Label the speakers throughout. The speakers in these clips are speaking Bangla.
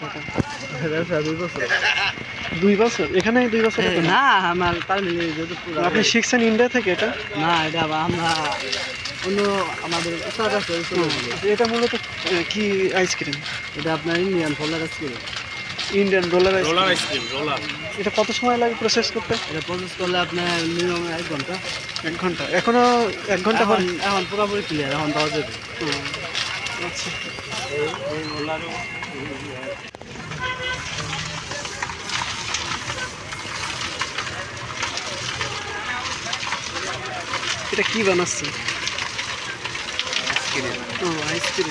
Speaker 1: দুই বছর?
Speaker 2: দুই বছর? এখানে দুই বছর
Speaker 1: না? আমার পুরো-
Speaker 2: আপনি শিখছেন ইন্ডিয়া থেকে এটা?
Speaker 1: না এটা আমরা অন্য আমাদের।
Speaker 2: আচ্ছা, এটা মূলত কি আইসক্রিম
Speaker 1: এটা আপনার ইন্ডিয়ান ফলার আজকে
Speaker 2: Indian roller
Speaker 3: roller
Speaker 2: ice cream
Speaker 3: ice cream roller
Speaker 2: এটা কত সময় লাগে প্রসেস করতে?
Speaker 1: এটা প্রসেস করলে আপনার মিনিমাম এক ঘণ্টা।
Speaker 2: এক ঘণ্টা। এখনও এক ঘণ্টা
Speaker 1: এখন এখন পুরোপুরি ক্লিয়ার এখন দেওয়া যাবে।
Speaker 2: এটা কি বানাচ্ছে ও আইসক্রিম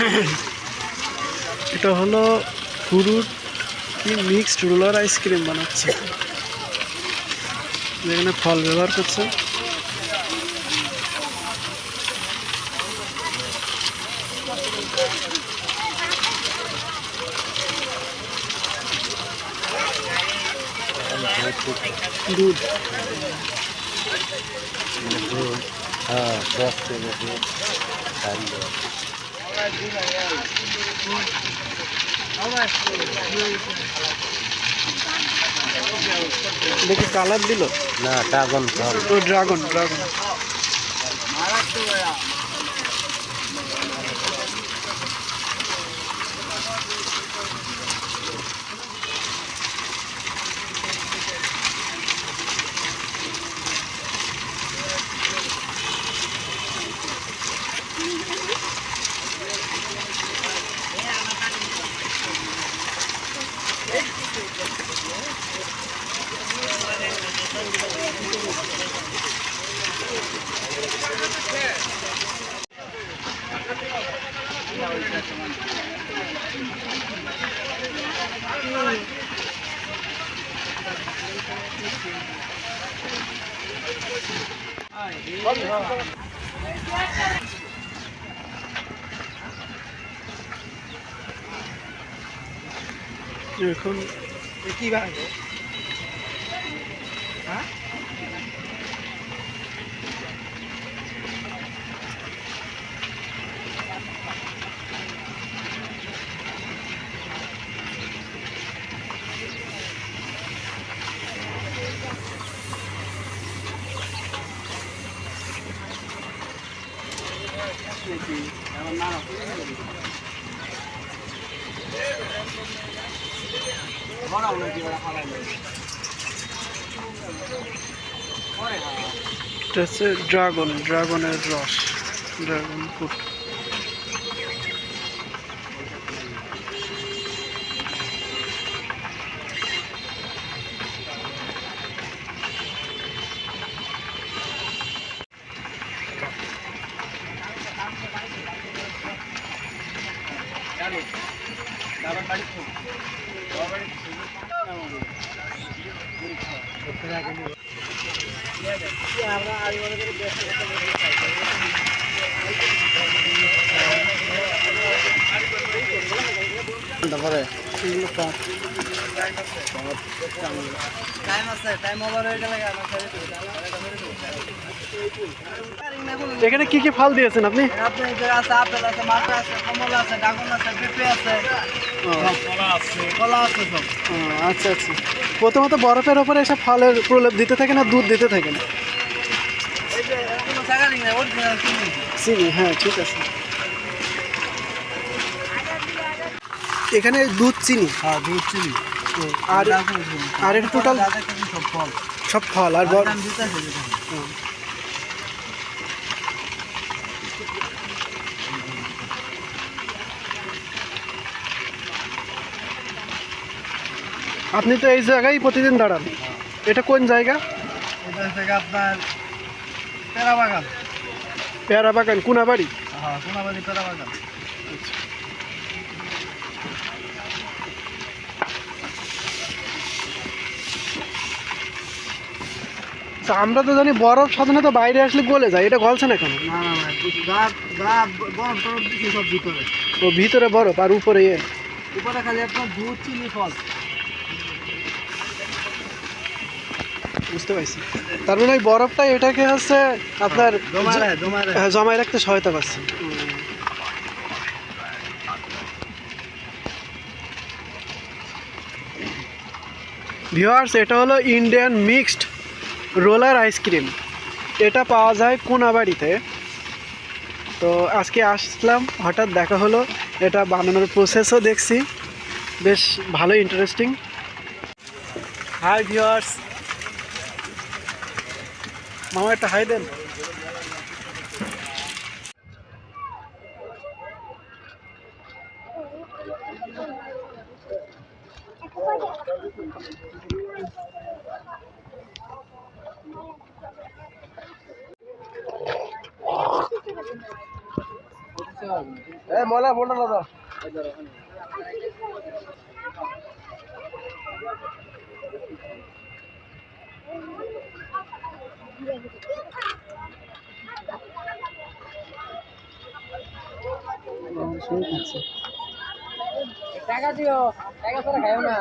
Speaker 2: এটা হলো ফ্রুট কি মিক্সড রোলার আইসক্রিম বানাচ্ছে। যেখানে ফল ব্যবহার করছে। দুধ।
Speaker 3: হ্যাঁ দশ
Speaker 2: দেখি কালার দিল?
Speaker 3: না ড্রাগন
Speaker 2: তো ড্রাগন ড্রাগন এখন
Speaker 1: কি বানাবো
Speaker 2: এটা হচ্ছে ড্রাগন ড্রাগনের রস ড্রাগন ফ্রুট
Speaker 1: তারপরে টাইম আছে টাইম ওভার হয়ে গেলে
Speaker 2: এখানে কি কি ফল দিয়েছেন আপনি?
Speaker 1: আপনি আছে আপেল আছে মাথা আছে কমলা আছে ড্রাগন আছে পেঁপে আছে কলা আছে সব।
Speaker 2: আচ্ছা আচ্ছা। প্রথমত বরফের ওপরে এসব ফলের প্রলেপ দিতে থাকে না দুধ দিতে থাকে না চিনি। হ্যাঁ ঠিক আছে। এখানে দুধ চিনি?
Speaker 1: হ্যাঁ দুধ চিনি।
Speaker 2: আর আর এটা টোটাল
Speaker 1: সব ফল।
Speaker 2: সব ফল আর বর-
Speaker 1: দাম দিতে আছে যেটা।
Speaker 2: আপনি তো এই জায়গায় প্রতিদিন দাঁড়ান। এটা কোন জায়গা?
Speaker 1: এটা হচ্ছে আপনার পেরা বাগান
Speaker 2: পেয়ারা বাগান কুনাবাড়ি
Speaker 1: হ্যাঁ বাগান
Speaker 2: আমরা তো জানি বরফ সাধারণত বাইরে আসলে গলে যায়। এটা গলছে না কেন?
Speaker 1: ভিতরে।
Speaker 2: ও ভিতরে বরফ আর উপরে
Speaker 1: উপরে খালি আপনার দুধ চিনি ফল।
Speaker 2: বুঝতে পারছি। তার মানে ওই বরফটা এটাকে হচ্ছে আপনার হ্যাঁ, জমায় রাখতে সহায়তা করছে। ভিওয়ার্স এটা হলো ইন্ডিয়ান মিক্সড রোলার আইসক্রিম এটা পাওয়া যায় কোনাবাড়িতে। তো আজকে আসলাম হঠাৎ দেখা হলো। এটা বানানোর প্রসেসও দেখছি। বেশ ভালো ইন্টারেস্টিং হাই ভিওয়ার্স মামা একটা হাই দেন।
Speaker 1: মোলা বোনা দাদা টাকা দিও টাকা ছাড়া খাইও না।